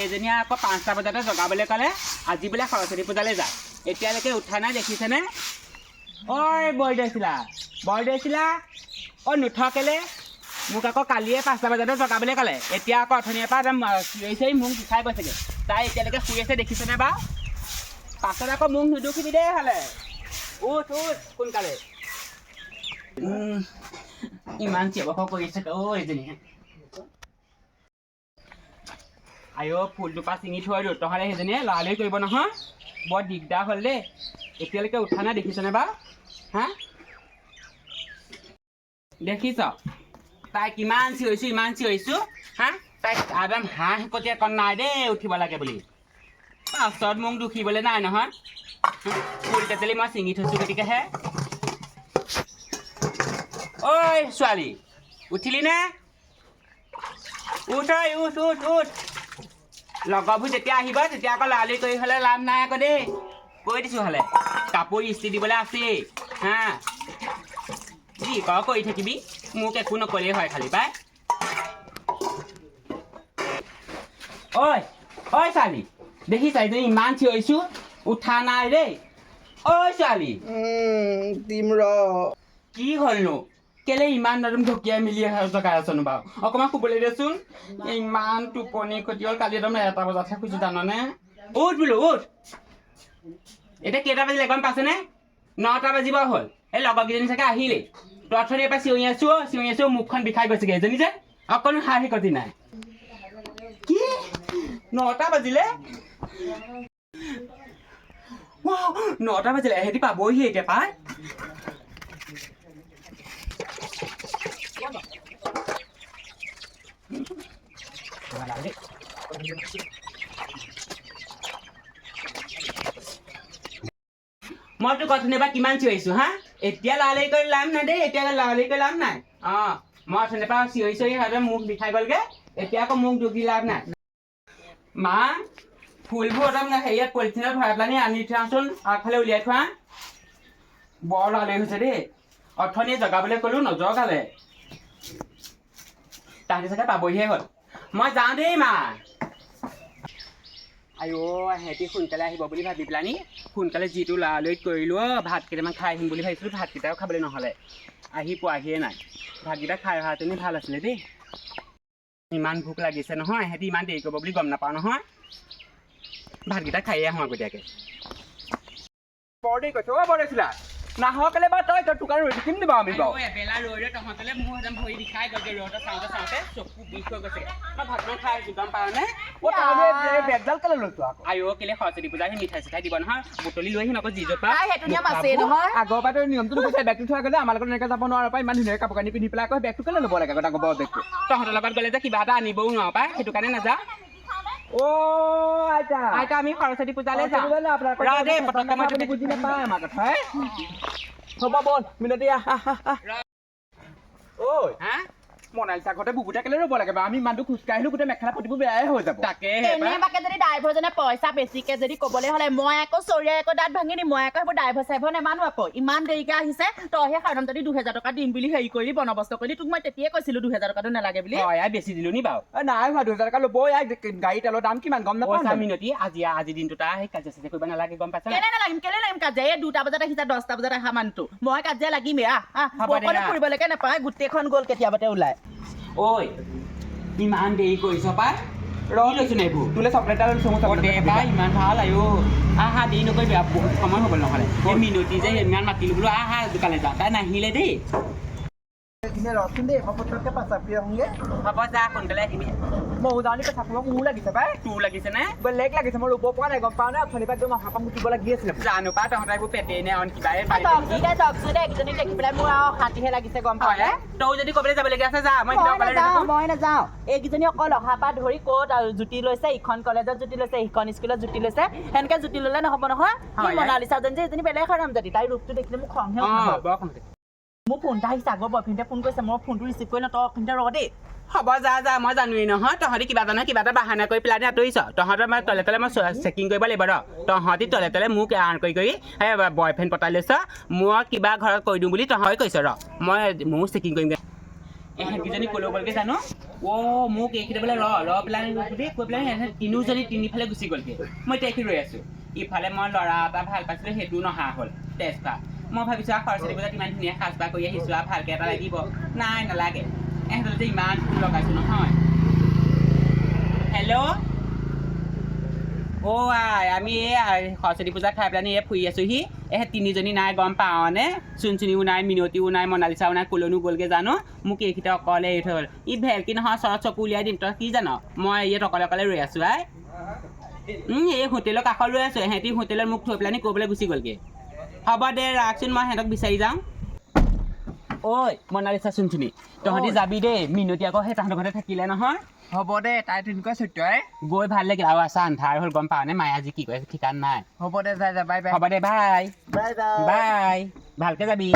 এইজনীয়ে আকৌ পাঁচটা বজাতে জগাবলৈ ক'লে আজি বোলে সৰস্বতী পূজালৈ যায়। এতিয়ালৈকে উঠা নাই দেখিছেনে? ঐ বৰদৈচিলা বৰদৈচিলা অ' নুঠ মোক আকৌ কালিয়ে পাঁচটা বজাতে জগাবলৈ ক'লে। এতিয়া আকৌ অথনিৰ পৰা একদম আহ, চিঞৰি চিঞৰি মোক বিষাই গৈছেগৈ। তাই এতিয়ালৈকে শুই আছে দেখিছেনে বাৰু? পাছত আকৌ মোক নুদুখিবি দেই হ'লে উঠ উঠ সোনকালে। ইমান চিঞৰ কৰিছে অ' এইজনীয়ে আইঅ ফুলজোপা ছিঙি থৈ দিওঁ। তহঁতে সেইজনীয়ে লৰালৰি কৰিব নহয়। বৰ দিগদাৰ হ'ল দেই। এতিয়ালৈকে উঠা নাই দেখিছনে বাৰু? হা? দেখিছ? তাই কিমান চিঞৰিছোঁ ইমান চিঞৰিছোঁ। হা? তাইক একদম হাঁহ কটীয়া কণ নাই দেই উঠিব লাগে বুলি। পাছত মোক দুখিবলৈ নাই নহয়। ফুল তেতেলি মই ছিঙি থৈছোঁ গতিকেহে। ঐ ছোৱালী উঠিলি নে? উঠ উঠ উঠ উঠ। লগৰবোৰ যেতিয়া আহিব তেতিয়া আকৌ লৰালৰি কৰি হ'লে লাভ নাই আকৌ দেই। কৈ দিছোঁ হ'লে। কাপোৰ ইস্ত্ৰি দিবলৈ আছেই। হা? যি কৰ কৰি থাকিবি? মোক একো নকলেই হয় খালি পাই। ঐ ঐ ছোৱালী দেখিছা এইজনী ইমান চিঞৰিছোঁ উঠা নাই দেই। ঐ ছোৱালী। দিম ৰ। কি হ'লনো? কেলে ইমান নতুন ঢকিয়াই মেলি জগাই আছনো বাৰু? অকণমান শুবলৈ দেচোন। ইমান টোপনি ক্ষতি হ'ল, কালি একদম এটা বজাতহে শুইছোঁ, জাননে? উঠ বোলো, উঠ। এতিয়া কেইটা বাজিলে, গম পাইছেনে? নটা বাজিব হ'ল। এই লগৰকেইজনী চাগে আহিলেই। তই অথনিৰ পৰা চিঞৰি আছোঁ, অ' চিঞৰি আছোঁ, মুখখন বিষাই গৈছেগৈ। এজনী যে, অকণো হাঁহি কটি নাই। কি? নটা বাজিলে? নটা বাজিলে, এহেঁতি পাবহি এতিয়া, পাই। মই তোক অথনিৰ পৰা কিমান চিঞৰিছোঁ হা? এতিয়া লালি কৰি লাভ নাই দেই, এতিয়া লালি কৰি লাভ নাই। অঁ, মই অথনিৰ চিঞৰি চিঞৰি সিহঁতে মুখ বিষাই গ'লগে, এতিয়া আকৌ মুখ দুখি লাভ নাই। মা, ফুলবোৰ একদম হেৰিয়াত পলিথিনত ভৰাই পেলানি আনি থোৱাচোন, আগফালে উলিয়াই থোৱা। বৰ লালি হৈছে দেই। অথনি জগাবলৈ ক'লো নজগালে। তাহাঁতি চাগে পাবহিয়ে হ'ল। মই যাওঁ দেই মা আইঅ সিহঁতি সোনকালে আহিব বুলি ভাবি পেলানি সোনকালে যিটো লৰালৰিত কৰিলোঁ ভাত কেইটামান খাই আহিম বুলি ভাবিছিলোঁ ভাতকেইটাও খাবলৈ নহ'লে। আহি পোৱাহিয়ে নাই। ভাতকেইটা খাই অহাহেঁতেনে ভালো আছিলে দেই। ইমান ভোক লাগিছে নহয়, সিহঁতি ইমান দেৰি কৰিব বুলি গম নাপাওঁ নহয়। ভাতকেইটা খাইয়ে আহোঁ আগতীয়াকৈ। বৰ দেৰি কৈছে অ' বৰ দেখিলা নাহকলে বাৰু তই তই তোক আৰু ৰৈ থাকিম বাৰু আমি বাৰু। এবেলা ৰৈ ৰৈ তহঁতলে মোৰ একদম ভৰি বিষাই গ'লগৈ ৰ'দত চাওঁতে চাওঁতে চকু বিষ হৈ গৈছে। মই ভাতমান খাই আছোঁ গম পাৱনে অ' বেগডাল কেলে লৈছো আকৌ? আইঅ কেলে সৰস্বতী পূজা সেই মিঠাই চিঠাই দিব নহয়। বুটলি লৈ আহিম আকৌ পৰা তাই সেইটো নিয়ম আছেই নহয়। আগৰ পৰা তই নিয়মটো বেগটো থোৱা গ'লে আমাৰ লগত এনেকৈ যাব নোৱাৰো পাই ইমান ধুনীয়াকৈ কাপোৰ কানি পিন্ধি পেলাই আকৌ বেগটো কেলে ল'ব লাগে আকৌ ডাঙৰ বৰ বেগটো তহঁতৰ লগত গ'লে যে কিবা এটা আনিবও নোৱাৰো পাই সেইটো কাৰণে নাযাওঁ। অ' আইতা আইতা আমি সৰস্বতী পূজালে ৰ দেই পটককৈ মই আপুনি বুজি নাপায় আমাৰ কথা হে? হ'ব বল মিনতি আ। ঐ হা মনালিছা ঘৰতে বুকুতে কেলে ৰ'ব লাগে? আমি ইমানটো খোজকাঢ়ি আহিলো গোটেই মেখেলা পতিবোৰ বেয়াই হৈ যাব। তাকেহে এনে যদি ড্ৰাইভাৰজনে পইচা বেছিকে যদি ক'বলৈ হ'লে মই আকৌ চৰিয়াই আকৌ দাঁত ভাঙি দিম মই আকৌ সেইবোৰ ড্ৰাইভাৰ চাইভাৰ নেমানো আকৌ। ইমান দেৰিকে আহিছে তইহে সাধাৰণ যদি দুহেজাৰ টকা দিম বুলি হেৰি কৰি বন্দবস্ত কৰিলি তোক মই তেতিয়াই কৈছিলো দুহেজাৰ টকাটো নালাগে বুলি। হয় আই বেছি দিলো নি বাৰু? নাই হোৱা দুহেজাৰ টকা ল'ব ইয়াৰ গাড়ী তেলৰ দাম কিমান গম নাপাওঁ মিনতি আজি আজি দিনটো তাৰ সেই কাজিয়া চাজিয়া কৰিব নালাগে গম পাইছা কেলে নালাগিম কেলে নালাগিম কাজিয়া? এই দুটা বজাত আহিছে দহটা বজাত অহা মানুহটো। মই কাজিয়া লাগিমেই আহ। ফুৰিবলৈকে নাপায় গোটেইখন গ'ল কেতিয়াবাতে ওলাই। ঐ ইমান দেৰি কৰিছ পাই। ৰ লৈছো নে এইবোৰ? তোলে চকলেট এটা লৈছোঁ মোৰ চকলেট এটা ইমান ভালো আইঅ আহা দেৰি নকৰিবি বহুত সময় হ'ব নহ'লে। মিনতি যে ইমান মাতিলো বোলো আহা দোকানলৈ যাওঁ তাই নাহিলে দেই। দিনে ৰচোন দেই মই পটককৈ পাচাব কৰি আহোঁগে হ'ব যা সোনকালে আহিবি ময়ো যাওঁ নি পেচাব কৰিব মোৰ লাগিছে পাই তোৰ লাগিছে নে বেলেগ লাগিছে মই ৰুব পৰা নাই গম পাওঁ নে অথনিৰ পৰা একদম অহাৰ পৰা মুতিব লাগি আছিলে জানো পাই তহঁতৰ এইবোৰ পেটেই নে অন কিবাই পাই টকচিকে টকচি দে একজনীক দেখি পেলাই মোৰ আৰু অশান্তিহে লাগিছে গম পাওঁ নে? তই যদি ক'বলৈ যাবলগীয়া আছে যা মই মই এতিয়া অকলে নাযাওঁ নাথাকোঁ। মই নাযাওঁ এইকেইজনী অকল অহাৰ পৰা ধৰি ক'ত আৰু জুতি লৈছে ইখন কলেজত জুতি লৈছে সিখন স্কুলত জুতি লৈছে সেনেকে জুতি ল'লে নহ'ব নহয় হয়, এই মনালিছাজন যে এজনী বেলেগ সাৰাম জাতি তাইৰ ৰূপটো দেখিলে মোক খংহে উঠে। মোৰ ফোন এটা আহিছে, আগৰ বয়ফ্ৰেণ্ডে ফোন কৰিছে, মই ফোনটো ৰিচিভ কৰি লওঁ, তই অখিনতে ৰ দেই। হ'ব, যা যা, মই জানোৱেই, নহয়, তহঁতি কিবা এটা কিবা এটা বাহানা কৰি পেলাই আঁতৰিছ তহঁতৰ মই তলে তলে মই চেকিং কৰিব লাগিব ৰ। তহঁতি তলে তলে মোক এয়াৰ কৰি কৰি বয়ফ্ৰেণ্ড পতাই লৈছ। মই কিবা ঘৰত কৰি দিওঁ বুলি তহঁতে কৈছ ৰ। মই ময়ো চেকিং কৰিম এহেঁতিজনী ক'লৈ গ'লগে জানো? অ' মোক এইখিনি বোলে ৰ ৰ পেলাই বুলি কৈ পেলাই তিনিওজনী তিনিফালে গুচি গ'লগে। মই এতিয়া এইখিনি ৰৈ আছোঁ। ইফালে মই ল'ৰা এটা ভালো পাইছিলোঁ, সেইটোও নহা হ'ল। তেজপাত মই ভাবিছোঁ আৰু সৰস্বতী পূজাত ইমান ধুনীয়া সাজপাৰ কৰি আহিছোঁ আৰু ভালকৈ এটা লাগিব। নাই নালাগে। এহেঁতলৈ যে ইমান ফুল লগাইছোঁ নহয়। হেল্ল' অ' আই আমি এই সৰস্বতী পূজা খাই পেলাই এই ফুৰি আছোঁহি। এহে তিনিজনী নাই গম পাওঁনে চুনচুনিও নাই মিনতিও নাই মনালিচাও নাই ক'লৈনো গ'লগৈ জানো? মোক এইকেইটা অকলে এৰি থৈ গ'ল। ই ভেলকি নহয় চৰত চকু উলিয়াই দিম। তই কি জান? মই ইয়াত অকলে অকলে ৰৈ আছোঁ আই। এই হোটেলৰ কাষত ৰৈ আছোঁ। সিহঁতি হোটেলত মোক থৈ পেলাই ক'বলৈ গুচি গ'লগৈ। হ'ব দে ৰাখচোন মই সিহঁতক বিচাৰি যাওঁ। ঐ মনালিচা চুনচুনি তহঁতি। যাবি দেই মিনতি আকৌ সেই তাহাঁতৰ ঘৰতে থাকিলে নহয়। হ'ব দে তাই তেনেকুৱা চৰিত্ৰই গৈ ভাল লাগিল আৰু আছা আন্ধাৰ হ'ল গম পাওঁ নে মায়ে আজি কি কৰে ঠিকান নাই। হ'ব দে যাই যা বাই বাই। হ'ব দে বাই। Bye bye. বাই ভালকে যাবি।